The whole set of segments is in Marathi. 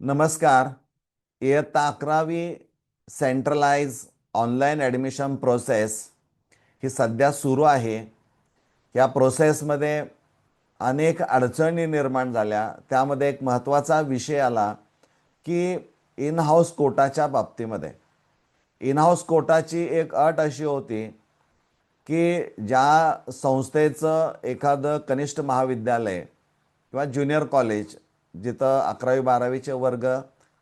नमस्कार. इयत्ता अकरावी सेंट्रलाइज ऑनलाईन ॲडमिशन प्रोसेस ही सध्या सुरू आहे. या प्रोसेसमध्ये अनेक अडचणी निर्माण झाल्या. त्यामध्ये एक महत्त्वाचा विषय आला की इन हाऊस कोटाच्या बाबतीमध्ये. इन हाऊस कोटाची एक अट अशी होती की ज्या संस्थेचं एखादं कनिष्ठ महाविद्यालय किंवा ज्युनियर कॉलेज जिथं अकरावी बारावीचे वर्ग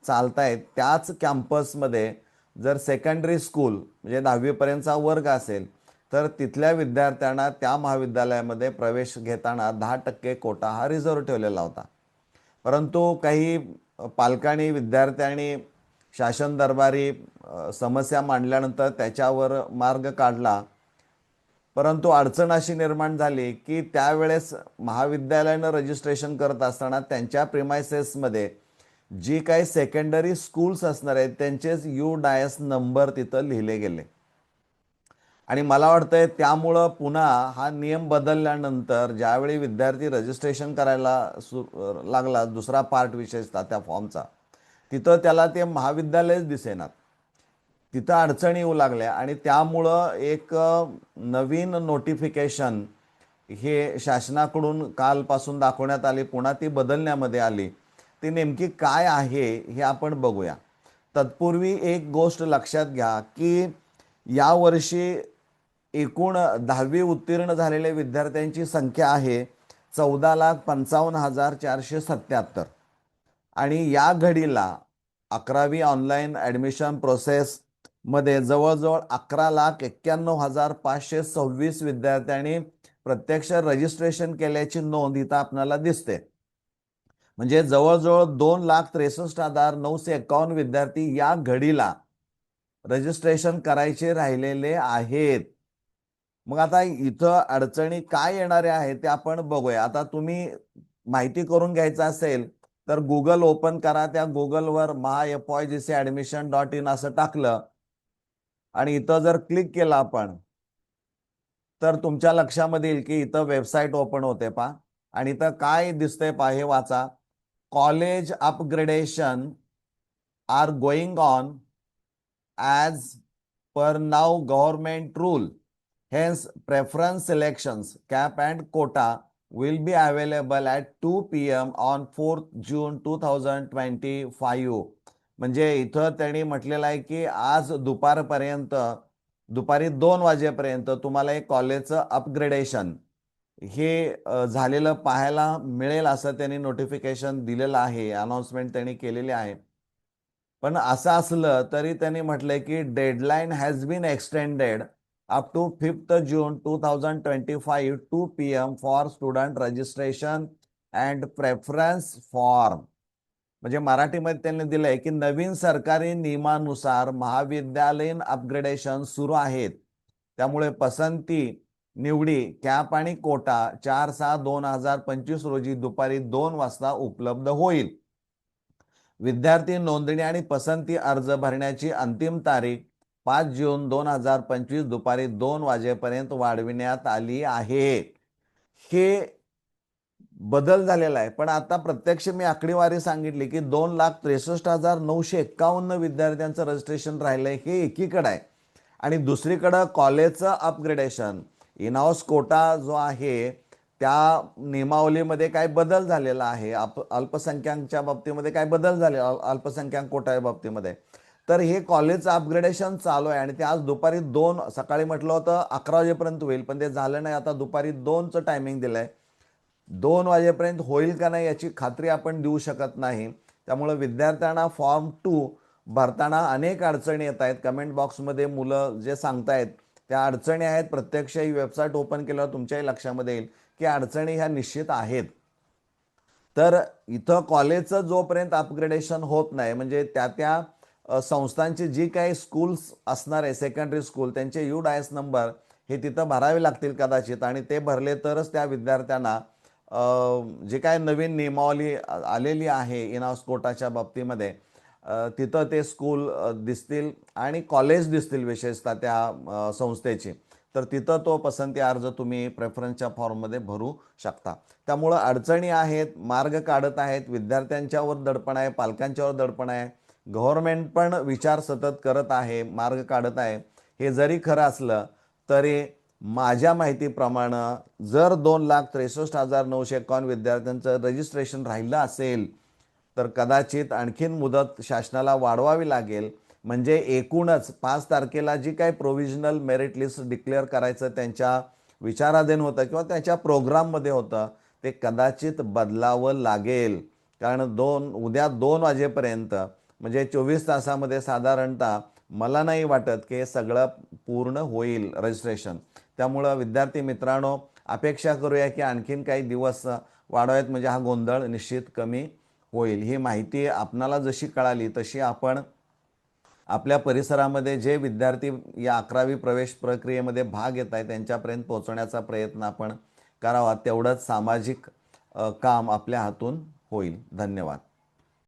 चालत आहेत त्याच कॅम्पसमध्ये जर सेकंडरी स्कूल म्हणजे दहावीपर्यंतचा वर्ग असेल तर तिथल्या विद्यार्थ्यांना त्या महाविद्यालयामध्ये प्रवेश घेताना दहा टक्के कोटा हा रिझर्व ठेवलेला होता. परंतु काही पालकांनी विद्यार्थ्यांनी शासन दरबारी समस्या मांडल्यानंतर त्याच्यावर मार्ग काढला. परंतु अडचण अशी निर्माण झाली की त्यावेळेस महाविद्यालयानं रजिस्ट्रेशन करत असताना त्यांच्या प्रिमायसेसमध्ये जी काही सेकंडरी स्कूल्स असणार आहेत त्यांचेच यू डायस नंबर तिथं लिहिले गेले. आणि मला वाटतंय त्यामुळं पुन्हा हा नियम बदलल्यानंतर ज्यावेळी विद्यार्थी रजिस्ट्रेशन करायला सु लागला दुसरा पार्ट विशेषतः त्या फॉर्मचा तिथं त्याला ते महाविद्यालयच दिसेनात. तिथं अडचणी येऊ लागल्या आणि त्यामुळं एक नवीन नोटिफिकेशन हे शासनाकडून कालपासून दाखवण्यात आली पुन्हा ती बदलण्यामध्ये आली. ती नेमकी काय आहे हे आपण बघूया. तत्पूर्वी एक गोष्ट लक्षात घ्या की यावर्षी एकूण दहावी उत्तीर्ण झालेल्या विद्यार्थ्यांची संख्या आहे चौदा लाख पंचावन्न हजार चारशे सत्याहत्तर आणि या घडीला अकरावी ऑनलाईन ॲडमिशन प्रोसेस मध्ये जवळजवळ अकरा लाख एक्क्याण्णव हजार पाचशे सव्वीस विद्यार्थ्यांनी प्रत्यक्ष रजिस्ट्रेशन केल्याची नोंद इथं आपल्याला दिसते. म्हणजे जवळजवळ दोन लाख त्रेसष्ट हजार नऊशे एकावन्न विद्यार्थी या घडीला रजिस्ट्रेशन करायचे राहिलेले आहेत. मग आता इथं अडचणी काय येणाऱ्या आहेत ते आपण बघूया. आता तुम्ही माहिती करून घ्यायचं असेल तर गुगल ओपन करा. त्या गुगलवर Maha F Y J C admission dot in असं टाकलं. आणि इथं जर क्लिक केलं आपण तर तुमच्या लक्षामध्ये येईल की इथं वेबसाईट ओपन होते पा आणि इथं काय दिसतंय पा हे वाचा college upgradation are going on as per now government rule hence preference selections cap and quota will be available at will be available at 2 p.m. on 4th June 2025. म्हणजे इथं त्यांनी म्हटलेलं आहे की आज दुपारपर्यंत दुपारी दोन वाजेपर्यंत तुम्हाला एक कॉलेजचं अपग्रेडेशन हे झालेलं पाहायला मिळेल असं त्यांनी नोटिफिकेशन दिलेलं आहे अनाउन्समेंट त्यांनी केलेली आहे. पण असं असलं तरी त्यांनी म्हटलंय की deadline has been extended up to fifth June two thousand twenty five two P M for student registration and preference form म्हणजे मराठीमध्ये त्यांनी दिलंय की नवीन सरकारी नियमानुसार महाविद्यालयीन अपग्रेडेशन सुरू आहेत. त्यामुळे पसंती निवडी कॅप आणि कोटा चार सहा दोन हजार पंचवीस रोजी दुपारी दोन वाजता उपलब्ध होईल. विद्यार्थी नोंदणी आणि पसंती अर्ज भरण्याची अंतिम तारीख पाच जून दोन हजार पंचवीस दुपारी दोन वाजेपर्यंत वाढविण्यात आली आहे. हे बदल झालेला आहे. पण आता प्रत्यक्ष मी आकडेवारी सांगितली की दोन लाख त्रेसष्ट हजार नऊशे एक्कावन्न विद्यार्थ्यांचं रजिस्ट्रेशन राहिलंय. हे एकीकडं आहे. आणि दुसरीकडं कॉलेजचं अपग्रेडेशन इनहाऊस कोटा जो आहे त्या नियमावलीमध्ये काय बदल झालेला आहे? अप अल्पसंख्याकच्या बाबतीमध्ये काय बदल झाले? अल्पसंख्याक कोटाच्या बाबतीमध्ये. तर हे कॉलेजचं अपग्रेडेशन चालू आहे आणि ते आज दुपारी दोन सकाळी म्हटलं होतं अकरा वाजेपर्यंत होईल. पण ते झालं नाही. आता दुपारी दोनचं टायमिंग दिलं आहे दोन वाजेपर्यंत होईल का नाही याची खात्री आपण देऊ शकत नाही. त्यामुळं विद्यार्थ्यांना फॉर्म टू भरताना अनेक अडचणी येत आहेत. कमेंट बॉक्समध्ये मुलं जे सांगतायत त्या अडचणी आहेत. प्रत्यक्ष ही वेबसाईट ओपन केल्यावर तुमच्याही लक्षामध्ये येईल की अडचणी ह्या निश्चित आहेत. तर इथं कॉलेजचं जोपर्यंत अपग्रेडेशन होत नाही म्हणजे त्या त्या संस्थांची जी काही स्कूल्स असणार आहे सेकंडरी स्कूल त्यांचे यू डायस नंबर हे तिथं भरावे लागतील कदाचित आणि ते भरले तरच त्या विद्यार्थ्यांना जे काय नवीन नियमावली आलेली आहे इनास कोटाच्या बाबतीमध्ये तिथं ते स्कूल दिसतील आणि कॉलेज दिसतील विशेषतः त्या संस्थेची. तर तिथं तो पसंती अर्ज तुम्ही प्रेफरन्सच्या फॉर्ममध्ये भरू शकता. त्यामुळं अडचणी आहेत मार्ग काढत आहेत विद्यार्थ्यांच्यावर दडपण आहे पालकांच्यावर दडपण आहे. गव्हर्मेंट पण विचार सतत करत आहे मार्ग काढत आहे. हे जरी खरं असलं तरी माझ्या माहितीप्रमाणे जर दोन लाख त्रेसष्ट हजार नऊशे एकावन्न विद्यार्थ्यांचं रजिस्ट्रेशन राहिलं असेल तर कदाचित आणखीन मुदत शासनाला वाढवावी लागेल. म्हणजे एकूणच पाच तारखेला जी काही प्रोव्हिजनल मेरिट लिस्ट डिक्लेअर करायचं त्यांच्या विचाराधीन होतं किंवा त्यांच्या प्रोग्राममध्ये होतं ते कदाचित बदलावं लागेल. कारण दोन उद्या दोन वाजेपर्यंत म्हणजे चोवीस तासामध्ये साधारणतः मला नाही वाटत की हे सगळं पूर्ण होईल रजिस्ट्रेशन त्यामुळं विद्यार्थी मित्रांनो अपेक्षा करूया की आणखीन काही दिवस वाढवायत म्हणजे हा गोंधळ निश्चित कमी होईल. ही माहिती आपणाला जशी कळाली तशी आपण आपल्या परिसरामध्ये जे विद्यार्थी या अकरावी प्रवेश प्रक्रियेमध्ये भाग येत आहेत त्यांच्यापर्यंत पोहोचवण्याचा प्रयत्न आपण करावा. तेवढंच सामाजिक काम आपल्या हातून होईल. धन्यवाद.